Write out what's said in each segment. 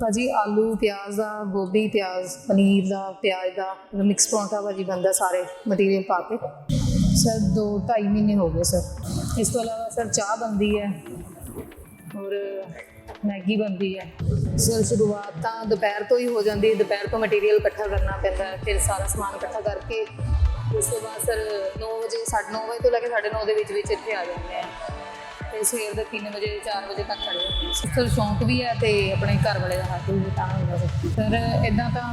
ਭਾਜੀ ਆਲੂ, ਪਿਆਜ਼ ਦਾ, ਗੋਭੀ, ਪਿਆਜ਼, ਪਨੀਰ ਦਾ, ਪਿਆਜ਼ ਦਾ ਮਿਕਸ ਪਰੌਂਠਾ ਭਾਜੀ ਬੰਦਾ ਸਾਰੇ ਮਟੀਰੀਅਲ ਪਾ ਕੇ। ਸਰ 2 2.5 ਮਹੀਨੇ ਹੋ ਗਏ ਸਰ। ਇਸ ਤੋਂ ਇਲਾਵਾ ਸਰ ਚਾਹ ਬੰਦੀ ਹੈ ਔਰ ਮੈਗੀ ਬੰਦੀ ਹੈ। ਸਰ, ਸ਼ੁਰੂਆਤ ਤਾਂ ਦੁਪਹਿਰ ਤੋਂ ਹੀ ਹੋ ਜਾਂਦੀ ਹੈ। ਦੁਪਹਿਰ ਤੋਂ ਮਟੀਰੀਅਲ ਇਕੱਠਾ ਕਰਨਾ ਪੈਂਦਾ ਹੈ, ਫਿਰ ਸਾਰਾ ਸਮਾਨ ਇਕੱਠਾ ਕਰਕੇ, ਉਸ ਤੋਂ ਬਾਅਦ ਸਰ 9 ਵਜੇ 9:30 ਵਜੇ ਤੋਂ ਲੈ ਕੇ 9:30 ਦੇ ਵਿੱਚ ਵਿੱਚ ਇੱਥੇ ਆ ਜਾਂਦੇ ਆ ਤੇ ਸਵੇਰ ਦੇ 3 ਵਜੇ 4 ਵਜੇ ਤੱਕ ਖੜੇ ਹੁੰਦੇ ਹਾਂ ਸਰ ਸ਼ੌਂਕ ਵੀ ਹੈ ਤੇ ਆਪਣੇ ਘਰ ਵਾਲੇ ਦਾ ਹੱਥ ਵੀ ਤਾਂ ਹੁੰਦਾ ਸਰ ਸਰ ਇਦਾਂ ਤਾਂ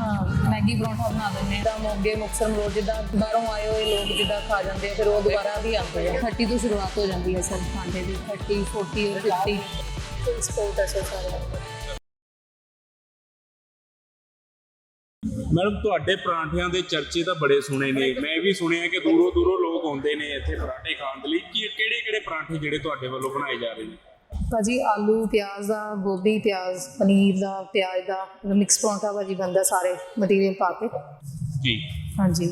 ਮੈਗੀ ਪਰੌਂਠਾ ਬਣਾ ਦਿੰਦੇ ਤਾਂ ਮੋਗੇ ਮੁਕਸਰ ਮਰੋੜ ਜਿੱਦਾਂ ਬਾਹਰੋਂ ਆਏ ਹੋਏ ਲੋਕ ਜਿੱਦਾਂ ਖਾ ਜਾਂਦੇ ਆ ਫਿਰ ਉਹ ਦੁਬਾਰਾ ਵੀ ਆਉਂਦੇ ਆ। 30 ਤੋਂ ਸ਼ੁਰੂਆਤ ਹੋ ਜਾਂਦੀ ਹੈ ਸਰ ਖਾਂਦੇ ਦੀ 30 40 ਔਰ 50 ਫੁੱਲ ਸਪੋਰਟ ਹੈ ਸਰ ਸਾਰੇ ਮੈਡਮ ਤੁਹਾਡੇ ਪਰਾਂਠਿਆਂ ਦੇ ਚਰਚੇ ਤਾਂ ਬੜੇ ਸੁਣੇ ਨੇ। ਮੈਂ ਵੀ ਸੁਣਿਆ ਕਿ ਦੂਰੋਂ ਦੂਰੋਂ ਲੋਕ ਆਉਂਦੇ ਨੇ ਇੱਥੇ ਪਰਾਂਠੇ ਖਾਣ ਦੇ ਲਈ? ਕੀ ਕਿਹੜੇ ਕਿਹੜੇ ਪਰਾਂਠੇ ਜਿਹੜੇ ਤੁਹਾਡੇ ਵੱਲੋਂ ਬਣਾਏ ਜਾ ਰਹੇ ਨੇ? ਭਾਜੀ ਆਲੂ ਪਿਆਜ਼ ਦਾ ਗੋਭੀ ਪਿਆਜ਼ ਪਨੀਰ ਦਾ ਪਿਆਜ਼ ਦਾ ਮਿਕਸ ਪਰੌਂਠਾ ਭਾਜੀ ਬੰਦਾ ਸਾਰੇ ਮਟੀਰੀਅਲ ਪਾ ਕੇ। ਜੀ। ਹਾਂਜੀ।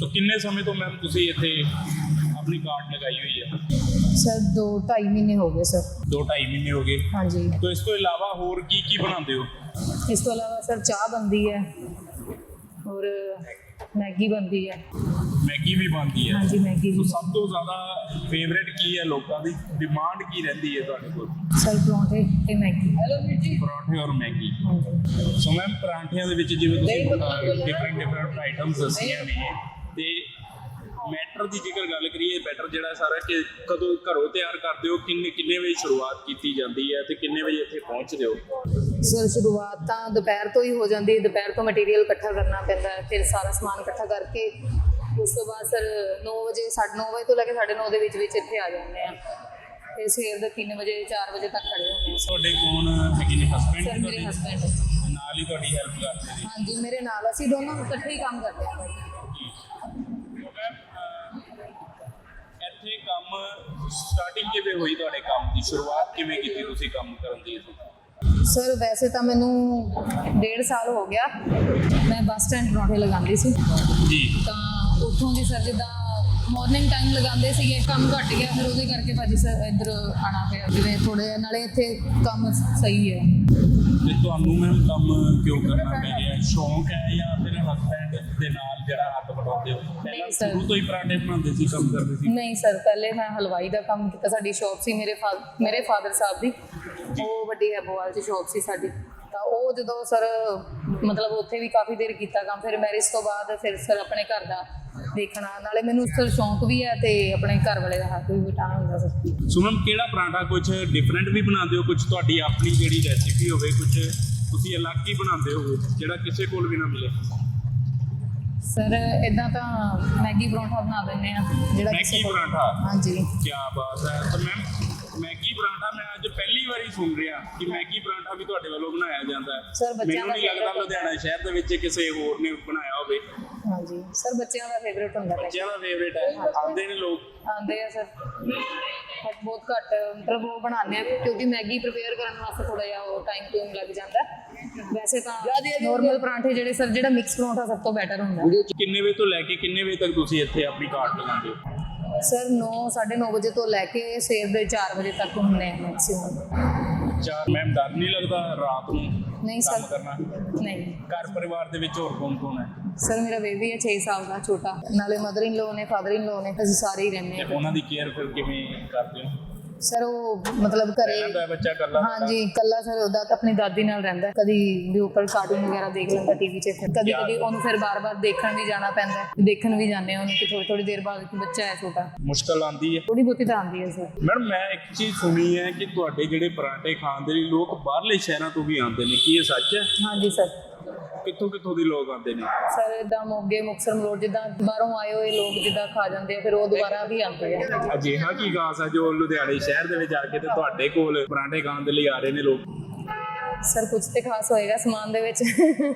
ਤਾਂ ਕਿੰਨੇ ਸਮੇਂ ਤੋਂ ਮੈਮ ਤੁਸੀਂ ਇੱਥੇ ਆਪਣੀ ਕਾਰਟ ਲਗਾਈ ਹੋਈ ਹੈ? ਸਰ 2 2.5 ਮਹੀਨੇ ਹੋ ਗਏ ਸਰ। 2.5 ਮਹੀਨੇ ਹੋ ਗਏ। ਹਾਂਜੀ। ਤਾਂ ਇਸ ਤੋਂ ਇਲਾਵਾ ਹੋਰ ਕੀ ਕੀ ਬਣਾਉਂਦੇ ਹੋ? ਇਸ ਤੋਂ ਇਲਾਵਾ ਸਰ ਚਾਹ ਬੰਦੀ ਹੈ। ਔਰ ਮੈਗੀ ਬੰਦੀ ਹੈ। ਮੈਗੀ ਵੀ ਬਣਦੀ ਹੈ। ਹਾਂਜੀ ਮੈਗੀ ਤਾਂ ਵੀ ਸਭ ਤੋਂ ਜ਼ਿਆਦਾ ਫੇਵਰੇਟ ਕੀ ਹੈ ਲੋਕਾਂ ਦੀ? ਡਿਮਾਂਡ ਕੀ ਰਹਿੰਦੀ ਹੈ ਤੁਹਾਡੇ ਕੋਲ? ਸਰ ਪਰੌਂਠੇ ਤੇ ਮੈਗੀ। ਪਰੌਂਠੇ ਔਰ ਮੈਗੀ। ਸੋ ਮੈਮ ਪਰਾਂਠਿਆਂ ਦੇ ਵਿੱਚ ਜਿਵੇਂ ਤੁਸੀਂ ਡਿਫਰੈਂਟ ਡਿਫਰੈਂਟ ਆਈਟਮਸ ਦੱਸੀਆਂ ਨੇ। ਤੇ ਮੈਟਰ ਦੀ ਜੇਕਰ ਗੱਲ ਕਰੀਏ ਬੈਟਰ ਜਿਹੜਾ ਸਾਰਾ ਕਿ ਕਦੋਂ ਘਰੋਂ ਤਿਆਰ ਕਰਦੇ ਹੋ ਕਿੰਨੇ ਕਿੰਨੇ ਵਜੇ ਸ਼ੁਰੂਆਤ ਕੀਤੀ ਜਾਂਦੀ ਹੈ ਤੇ ਕਿੰਨੇ ਵਜੇ ਇੱਥੇ ਪਹੁੰਚਦੇ ਹੋ? ਸਰ ਸ਼ੁਰੂਆਤ ਤਾਂ ਦੁਪਹਿਰ ਤੋਂ ਹੀ ਹੋ ਜਾਂਦੀ ਹੈ। ਦੁਪਹਿਰ ਤੋਂ ਮਟੀਰੀਅਲ ਇਕੱਠਾ ਕਰਨਾ ਪੈਂਦਾ ਹੈ ਫਿਰ ਸਾਰਾ ਸਮਾਨ ਇਕੱਠਾ ਕਰਕੇ ਉਸ ਤੋਂ ਬਾਅਦ ਸਰ 9 ਵਜੇ 9:30 ਵਜੇ ਤੋਂ ਲੈ ਕੇ 9:30 ਦੇ ਵਿੱਚ ਵਿੱਚ ਇੱਥੇ ਆ ਜਾਂਦੇ ਆ ਤੇ ਸਵੇਰ ਦੇ 3 ਵਜੇ 4 ਵਜੇ ਤੱਕ ਖੜੇ ਹੁੰਦੇ ਆ ਤੁਹਾਡੇ ਕੌਣ ਹੈਗੇ ਨੇ ਹਸਬੰਡ ਸਰ ਮੇਰੇ ਹਸਬੰਡ ਨਾਲ ਹੀ ਤੁਹਾਡੀ ਹੈਲਪ ਕਰਦੇ ਨੇ? ਹਾਂਜੀ ਮੇਰੇ ਨਾਲ ਅਸੀਂ ਦੋਨੋਂ ਇਕੱਠੇ ਹੀ ਕੰਮ ਕਰਦੇ ਹਾਂ। ਇੱਥੇ ਕੰਮ ਸਟਾਰਟਿੰਗ ਕਿਵੇਂ ਹੋਈ ਤੁਹਾਡੇ ਕੰਮ ਦੀ? ਸ਼ੁਰੂਆਤ ਕਿਵੇਂ ਕੀਤੀ ਤੁਸੀਂ ਕੰਮ ਕਰਨ ਦੀ? ਸਰ ਵੈਸੇ ਤਾਂ ਮੈਨੂੰ ਡੇਢ ਸਾਲ ਹੋ ਗਿਆ। ਮੈਂ ਬੱਸ ਸਟੈਂਡ ਪਰੌਂਠੇ ਲਗਾਉਂਦੀ ਸੀ। ਜੀ। ਤਾਂ ਉੱਥੋਂ ਦੀ ਸਰ ਜਿੱਦਾਂ ਮਾਰਨਿੰਗ ਟਾਈਮ ਲਗਾਉਂਦੇ ਸੀਗੇ ਕੰਮ ਘਟ ਗਿਆ ਫਿਰ ਉਹਦੇ ਕਰਕੇ ਭਾਜੀ ਸਰ ਇੱਧਰ ਆਣਾ ਪਿਆ ਜਿਵੇਂ ਥੋੜੇ ਨਾਲੇ ਇੱਥੇ ਕੰਮ ਸਹੀ ਹੈ। ਤੇ ਤੁਹਾਨੂੰ ਮੈਮ ਕੰਮ ਕਿਉਂ ਕਰਨਾ ਪੈ ਰਿਹਾ ਸ਼ੌਂਕ ਹੈ ਜਾਂ ਫਿਰ ਹਸਬੰਡ ਦੇ ਨਾਲ ਜਿਹੜਾ ਹੱਥ ਵਟਾਉਂਦੇ ਹੋ? ਪਹਿਲਾਂ। ਸ਼ੁਰੂ ਤੋਂ ਹੀ ਪਰਾਂਠੇ ਬਣਾਉਂਦੇ ਸੀ ਕੰਮ ਕਰਦੇ ਸੀ। ਨਹੀਂ ਸਰ ਪਹਿਲੇ ਮੈਂ ਹਲਵਾਈ ਦਾ ਕੰਮ ਕੀਤਾ ਸਾਡੀ ਸ਼ਾਪ ਸੀ ਮੇਰੇ ਫਾ- ਮੇਰੇ ਫਾਦਰ ਸਾਹਿਬ ਦੀ। ਉਹ ਵੱਡੀ ਹੈਬੋਵਾਲ 'ਚ ਸ਼ਾਪ ਸੀ ਸਾਡੀ। ਤਾਂ ਉਹ ਜਦੋਂ ਸਰ ਮਤਲਬ ਉੱਥੇ ਵੀ ਕਾਫੀ ਦੇਰ ਕੀਤਾ ਕੰਮ ਫਿਰ ਮੈਰਿਜ ਤੋਂ ਬਾਅਦ ਫਿਰ ਸਰ ਆਪਣੇ ਘਰ ਦਾ ਦੇਖਣਾ ਨਾਲੇ ਮੈਨੂੰ ਸਰ ਸ਼ੌਂਕ ਵੀ ਹੈ ਤੇ ਆਪਣੇ ਘਰ ਵਾਲੇ ਦਾ ਹੱਥ ਵੀ ਵਟਾਉਣਾ ਹੁੰਦਾ ਸਰ। ਸੁਮਨ ਕਿਹੜਾ ਪਰਾਂਠਾ ਕੁਝ ਡਿਫਰੈਂਟ ਵੀ ਬਣਾਉਂਦੇ ਹੋ? ਕੁਝ ਤੁਹਾਡੀ ਆਪਣੀ ਜਿਹੜੀ ਰੈਸਿਪੀ ਹੋਵੇ ਕੁਝ ਤੁਸੀਂ ਅਲੱਗ ਹੀ ਬਣਾਉਂਦੇ ਹੋ ਜਿਹੜਾ ਕਿਸੇ ਕੋਲ ਵੀ ਨਾ ਮਿਲੇ? ਸਰ ਇਦਾਂ ਤਾਂ ਮੈਗੀ ਪਰੌਂਠਾ ਬਣਾ ਦਿੰਦੇ ਆ ਜਿਹੜਾ ਮੈਗੀ ਪਰਾਂਠਾ? ਹਾਂਜੀ। ਕੀ ਬਾਤ ਹੈ। ਤਾਂ ਮੈਮ ਮੈਗੀ ਪਰਾਂਠਾ ਮੈਂ ਅੱਜ ਪਹਿਲੀ ਵਾਰੀ ਸੁਣ ਰਿਹਾ ਕਿ ਮੈਗੀ ਪਰਾਂਠਾ ਵੀ ਤੁਹਾਡੇ ਵੱਲੋਂ ਬਣਾਇਆ ਜਾਂਦਾ ਹੈ। Sir, ਬੱਚਿਆਂ ਮੈਨੂੰ ਨਹੀਂ ਦਾ ਲੱਗਦਾ ਲੁਧਿਆਣਾ ਸ਼ਹਿਰ ਦੇ ਵਿੱਚ ਕਿਸੇ ਹੋਰ ਨੇ ਬਣਾਇਆ ਹੋਵੇ। ਹਾਂਜੀ ਸਰ ਬੱਚਿਆਂ ਦਾ ਫੇਵਰੇਟ ਹੁੰਦਾ ਹੈ। ਬੱਚਿਆਂ ਦਾ ਫੇਵਰੇਟ ਹੈ। ਆਉਂਦੇ ਨੇ ਲੋਕ। ਆਉਂਦੇ ਆ ਸਰ। ਬਟ ਬਹੁਤ ਘੱਟ ਮਤਲਬ ਉਹ ਬਣਾਉਂਦੇ ਆ ਕਿਉਂਕਿ ਮੈਗੀ ਪ੍ਰਿਪੇਅਰ ਕਰਨ ਵਾਸਤੇ ਥੋੜਾ ਜਿਹਾ ਉਹ ਟਾਈਮ ਟੂਮ ਲੱਗ ਜਾਂਦਾ। ਹੈ। ਵੈਸੇ ਤਾਂ ਨਾਰਮਲ ਪਰਾਂਠੇ ਜਿਹੜੇ ਸਰ ਜਿਹੜਾ ਮਿਕਸ ਪਰੌਂਠਾ ਸਭ ਤੋਂ ਬੈਟਰ ਹੁੰਦਾ। ਹੈ। ਕਿੰਨੇ ਵਜੇ ਤੋਂ ਲੈ ਕੇ ਕਿੰਨੇ ਵਜੇ ਤੱਕ ਤੁਸੀਂ ਇੱਥੇ ਆਪਣੀ ਕਾਰਟ ਲਗਾਉਂਦੇ ਹੋ? ਸਰ 9 9:30 ਵਜੇ ਤੋਂ ਲੈ ਕੇ ਸਵੇਰ ਦੇ 4 ਵਜੇ ਤੱਕ ਹੁੰਦੇ ਆ ਮੈਕਸਿਮਮ ਚਾਰ ਮੈਮ ਡਰ ਨਹੀਂ ਲੱਗਦਾ ਰਾਤ ਨੂੰ ਨਹੀਂ ਸਰ। ਕਰਨਾ? ਨਹੀਂ। ਘਰ ਪਰਿਵਾਰ ਦੇ ਵਿੱਚ ਹੋਰ ਕੌਣ ਕੌਣ ਹੈ? ਸਰ ਮੇਰਾ ਬੇਬੀ ਹੈ 6 ਸਾਲ ਦਾ ਛੋਟਾ। ਨਾਲੇ ਮਦਰ ਇਨ ਲੋ ਨੇ ਫਾਦਰ ਇਨ ਲੋ ਨੇ ਅਸੀਂ ਸਾਰੇ ਹੀ ਰਹਿੰਦੇ ਹਾਂ। ਉਹਨਾਂ ਦੀ ਕੇਅਰ ਫਿਰ ਕਿਵੇਂ ਕਰਦੇ ਹੋ? ਸਰ ਉਹ ਮਤਲਬ ਘਰੇ ਰਹਿੰਦਾ ਹੈ ਬੱਚਾ ਇਕੱਲਾ ਹਾਂਜੀ ਕੱਲਾ ਸਰ ਉਹਦਾ ਤਾਂ ਆਪਣੀ ਦਾਦੀ ਨਾਲ ਰਹਿੰਦਾ ਹੈ। ਕਦੀ ਵੀ ਉੱਪਰ ਕਾਰਟੂਨ ਵਗੈਰਾ ਦੇਖ ਲੈਂਦਾ ਟੀਵੀ 'ਚ। ਫਿਰ ਕਦੀ ਕਦੀ ਉਹਨੂੰ ਫਿਰ ਬਾਰ-ਬਾਰ ਦੇਖਣ ਵੀ ਜਾਣਾ ਪੈਂਦਾ ਹੈ। ਦੇਖਣ ਵੀ ਜਾਂਦੇ ਹਾਂ ਉਹਨੂੰ ਕਿ ਥੋੜੀ ਥੋੜੀ ਦੇਰ ਬਾਅਦ ਕਿ ਬੱਚਾ ਹੈ ਛੋਟਾ। ਮੁਸ਼ਕਲ ਆਂਦੀ ਹੈ। ਥੋੜੀ ਬਹੁਤੀ ਤਾਂ ਆਉਂਦੀ ਹੈ ਸਰ। ਮੈਡਮ ਮੈਂ ਇੱਕ ਚੀਜ਼ ਸੁਣੀ ਹੈ ਕਿ ਤੁਹਾਡੇ ਜਿਹੜੇ ਪਰਾਂਠੇ ਖਾਣ ਦੇ ਲਈ ਲੋਕ ਬਾਹਰਲੇ ਸ਼ਹਿਰਾਂ ਤੋਂ ਵੀ ਆਉਂਦੇ ਨੇ। ਕੀ ਇਹ ਸੱਚ ਹੈ? ਹਾਂਜੀ ਸਰ। ਕਿੱਥੋਂ ਕਿੱਥੋਂ ਦੀ ਲੋਕ ਆਉਂਦੇ ਨੇ? ਸਰ ਇਦਾਂ ਮੋਗੇ ਮੁਕਸਰ ਮਰੋੜ ਜਿੱਦਾਂ ਬਾਹਰੋਂ ਆਏ ਹੋਏ ਲੋਕ ਜਿੱਦਾਂ ਖਾ ਜਾਂਦੇ ਆ ਫਿਰ ਉਹ ਦੁਬਾਰਾ ਵੀ ਆਉਂਦੇ ਆ। ਅਜਿਹਾ ਕੀ ਖਾਸ ਹੈ ਜੋ ਲੁਧਿਆਣੇ ਸ਼ਹਿਰ ਦੇ ਵਿੱਚ ਆ ਕੇ ਤੇ ਤੁਹਾਡੇ ਕੋਲ ਪਰਾਂਠੇ ਖਾਣ ਦੇ ਲਈ ਆ ਰਹੇ ਨੇ ਲੋਕ? ਸਰ ਕੁਝ ਤੇ ਖਾਸ ਹੋਏਗਾ ਸਮਾਨ ਦੇ ਵਿੱਚ।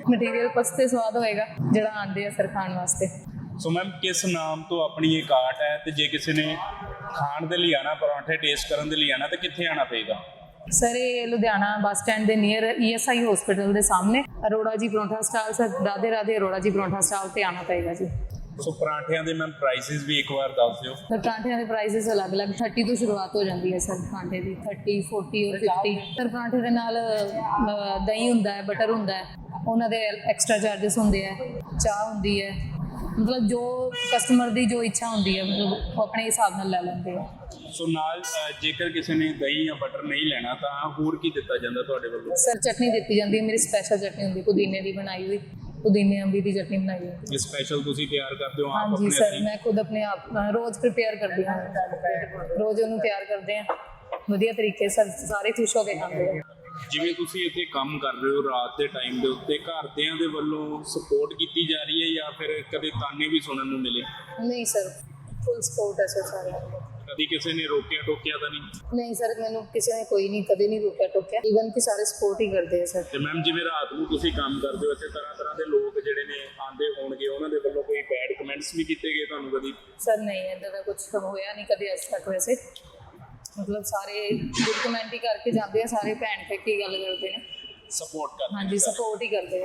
ਮਟੀਰੀਅਲ ਕੁਛ ਤੇ ਸਵਾਦ ਹੋਏਗਾ ਜਿਹੜਾ ਆਉਂਦੇ ਆ ਸਰ ਖਾਣ ਵਾਸਤੇ। ਸੋ ਮੈਮ ਕਿਸ ਨਾਮ ਤੋਂ ਆਪਣੀ ਇਹ ਕਾਰਟ ਹੈ ਤੇ ਜੇ ਕਿਸੇ ਨੇ ਖਾਣ ਦੇ ਲਈ ਆਣਾ ਪਰਾਂਠੇ ਟੇਸਟ ਕਰਨ ਦੇ ਲਈ ਆਣਾ ਤੇ ਕਿੱਥੇ ਆਣਾ ਪਏਗਾ? ਸਰ ਇਹ ਲੁਧਿਆਣਾ ਬੱਸ ਸਟੈਂਡ ਦੇ ਨੀਅਰ ਈਐਸਆਈ ਹਸਪੀਟਲ ਦੇ ਸਾਹਮਣੇ Arora ji paratha stall. Sir Radhe Radhe Arora ji paratha stall ਤੇ ਆਣਾ ਪਏਗਾ ਜੀ। ਸੋ ਪਰਾਂਠਿਆਂ ਦੇ ਮੈਮ ਪ੍ਰਾਈਸਿਸ ਵੀ ਇੱਕ ਵਾਰ ਦੱਸ ਦਿਓ। ਸਰ ਪਰਾਂਠਿਆਂ ਦੇ ਪ੍ਰਾਈਸਿਸ ਅਲੱਗ-ਅਲੱਗ 30 ਤੋਂ ਸ਼ੁਰੂਆਤ ਹੋ ਜਾਂਦੀ ਹੈ ਸਰ ਪਰਾਂਠੇ ਦੀ। 30 40 ਔਰ 50 ਸਰ ਪਰਾਂਠੇ ਦੇ ਨਾਲ ਦਹੀਂ ਹੁੰਦਾ ਹੈ ਬਟਰ ਹੁੰਦਾ ਹੈ। ਉਹਨਾਂ ਦੇ ਐਕਸਟਰਾ ਚਾਰजेस ਹੁੰਦੇ ਆ ਚਾਹ ਹੁੰਦੀ ਹੈ। ਮਤਲਬ ਜੋ ਕਸਟਮਰ ਦੀ ਜੋ ਇੱਛਾ ਹੁੰਦੀ ਹੈ ਮਤਲਬ ਉਹ ਆਪਣੇ ਹਿਸਾਬ ਨਾਲ ਲੈ ਲੈਂਦੇ ਆ। ਸੋ ਨਾਲ ਅ, ਜੇਕਰ ਕਿਸੇ ਨੇ ਦਹੀਂ ਜਾਂ ਬਟਰ ਨਹੀਂ ਲੈਣਾ ਤਾਂ ਹੋਰ ਕੀ ਦਿੱਤਾ ਜਾਂਦਾ ਤੁਹਾਡੇ ਵੱਲੋਂ? ਸਰ ਚਟਨੀ ਦਿੱਤੀ ਜਾਂਦੀ ਹੈ ਮੇਰੀ ਸਪੈਸ਼ਲ ਚਟਨੀ ਹੁੰਦੀ ਹੈ ਪੁਦੀਨੇ ਦੀ ਬਣਾਈ ਹੋਈ ਪੁਦੀਨੇ ਅੰਬੀ ਦੀ ਚਟਨੀ ਬਣਾਈ ਹੋਈ। ਇਹ ਸਪੈਸ਼ਲ ਤੁਸੀਂ ਤਿਆਰ ਕਰਦੇ ਹੋ ਆਪ ਹਾਂਜੀ ਆਪਣੇ ਸਰ ਹੱਥੀਂ? ਮੈਂ ਖੁਦ ਆਪਣੇ ਆਪ ਅ, ਰੋਜ਼ ਪ੍ਰਿਪੇਅਰ ਕਰਦੀ ਹਾਂ। ਰੋਜ਼ ਉਹਨੂੰ ਤਿਆਰ ਕਰਦੇ ਹਾਂ। ਵਧੀਆ ਤਰੀਕੇ ਸਰ ਸਾਰੇ ਖੁਸ਼ ਹੋ ਕੇ ਖਾਂਦੇ ਆ। ਜਿਵੇਂ ਤੁਸੀਂ ਇੱਥੇ ਕੰਮ ਕਰ ਰਹੇ ਹੋ ਰਾਤ ਦੇ ਟਾਈਮ ਦੇ ਉੱਤੇ ਘਰਦਿਆਂ ਦੇ ਵੱਲੋਂ ਸਪੋਰਟ ਕੀਤੀ ਜਾ ਰਹੀ ਹੈ ਜਾਂ ਫਿਰ ਕਦੇ ਤਾਨੇ ਵੀ ਸੁਣਨ ਨੂੰ ਮਿਲੇ? ਨਹੀਂ ਸਰ ਫੁੱਲ ਸਪੋਰਟ ਹੈ ਸਰ ਸਾਰਿਆਂ ਦਾ ਕਦੀ ਕਿਸੇ ਨੇ ਰੋਕਿਆ ਟੋਕਿਆ ਤਾਂ ਨਹੀਂ? ਨਹੀਂ ਸਰ ਮੈਨੂੰ ਕਿਸੇ ਨੇ ਕੋਈ ਨਹੀਂ ਕਦੇ ਨਹੀਂ ਰੋਕਿਆ ਟੋਕਿਆ। ਈਵਨ ਕਿ ਸਾਰੇ ਸਪੋਰਟ ਹੀ ਕਰਦੇ ਆ ਸਰ। ਤੇ ਮੈਮ ਜਿਵੇਂ ਰਾਤ ਨੂੰ ਤੁਸੀਂ ਕੰਮ ਕਰਦੇ ਹੋ ਇੱਥੇ ਤਰ੍ਹਾਂ ਤਰ੍ਹਾਂ ਦੇ ਲੋਕ ਜਿਹੜੇ ਨੇ ਆਂਦੇ ਹੋਣਗੇ ਉਹਨਾਂ ਦੇ ਵੱਲੋਂ ਕੋਈ ਬੈਡ ਕਮੈਂਟਸ ਵੀ ਕੀਤੇ ਗਏ ਤੁਹਾਨੂੰ ਕਦੀ? ਸਰ ਨਹੀਂ ਇਦਾਂ ਦਾ ਕੁਝ ਹੋਇਆ ਨਹੀਂ ਕਦੇ ਅੱਜ ਤੱਕ ਵੈਸੇ। ਮਤਲਬ ਸਾਰੇ ਗੁੱਡ ਕਮੈਂਟ ਹੀ ਕਰਕੇ ਜਾਂਦੇ ਆ ਸਾਰੇ ਭੈਣ ਤੇ ਕੀ ਗੱਲ ਕਰਦੇ ਨੇ। ਸਪੋਰਟ ਕਰਦੇ ਹਾਂਜੀ ਸਪੋਰਟ ਹੀ ਕਰਦੇ ਆ।